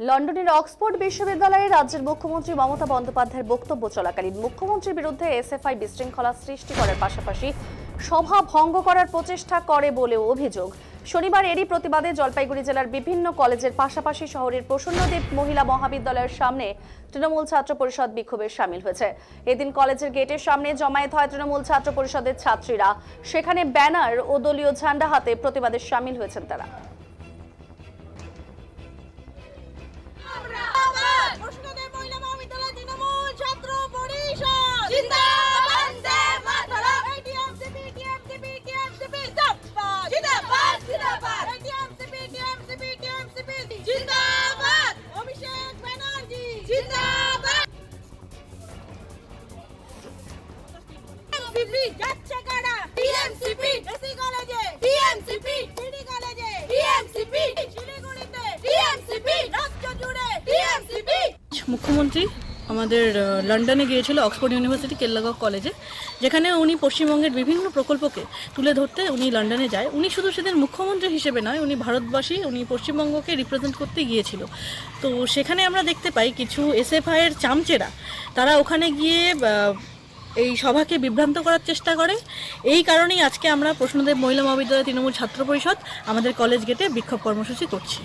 লন্ডনের অক্সফোর্ড বিশ্ববিদ্যালয়ে রাজ্যের মুখ্যমন্ত্রী মমতা বন্দ্যোপাধ্যায়ের বক্তব্য চলাকালীন মুখ্যমন্ত্রীর বিরুদ্ধে এসএফআই বিশৃঙ্খলা সৃষ্টি করার পাশাপাশি সভা ভঙ্গ করার প্রচেষ্টা করে বলেও অভিযোগ। শনিবার এরই প্রতিবাদে জলপাইগুড়ি জেলার বিভিন্ন কলেজের পাশাপাশি শহরের প্রসন্নদ্বীপ মহিলা মহাবিদ্যালয়ের সামনে তৃণমূল ছাত্র পরিষদ বিক্ষোভে সামিল হয়েছে। এদিন কলেজের গেটের সামনে জমায়েত হয় তৃণমূল ছাত্র পরিষদের ছাত্রীরা। সেখানে ব্যানার ও দলীয় ঝান্ডা হাতে প্রতিবাদে সামিল হয়েছেন তারা। যাচ্ছে কারা টিএমসিপি এসি কলেজে টিএমসিপি পিডি কলেজে। টিএমসিপি শিলিগুড়িতে টিএমসিপি রাজ্য জুড়ে টিএমসিপি মুখ্যমন্ত্রী? আমাদের লন্ডনে গিয়েছিল অক্সফোর্ড ইউনিভার্সিটি কেল্লাগাঁও কলেজে, যেখানে উনি পশ্চিমবঙ্গের বিভিন্ন প্রকল্পকে তুলে ধরতে উনি লন্ডনে যায়। উনি শুধু সেদিন মুখ্যমন্ত্রী হিসেবে নয়, উনি ভারতবাসী, উনি পশ্চিমবঙ্গকে রিপ্রেজেন্ট করতে গিয়েছিল। তো সেখানে আমরা দেখতে পাই কিছু এসএফআইয়ের চামচেরা, তারা ওখানে গিয়ে এই সভাকে বিভ্রান্ত করার চেষ্টা করে। এই কারণেই আজকে আমরা প্রশ্নদেব মহিলা মহাবিদ্যালয় তৃণমূল ছাত্র পরিষদ আমাদের কলেজ গেটে বিক্ষোভ কর্মসূচি করছি।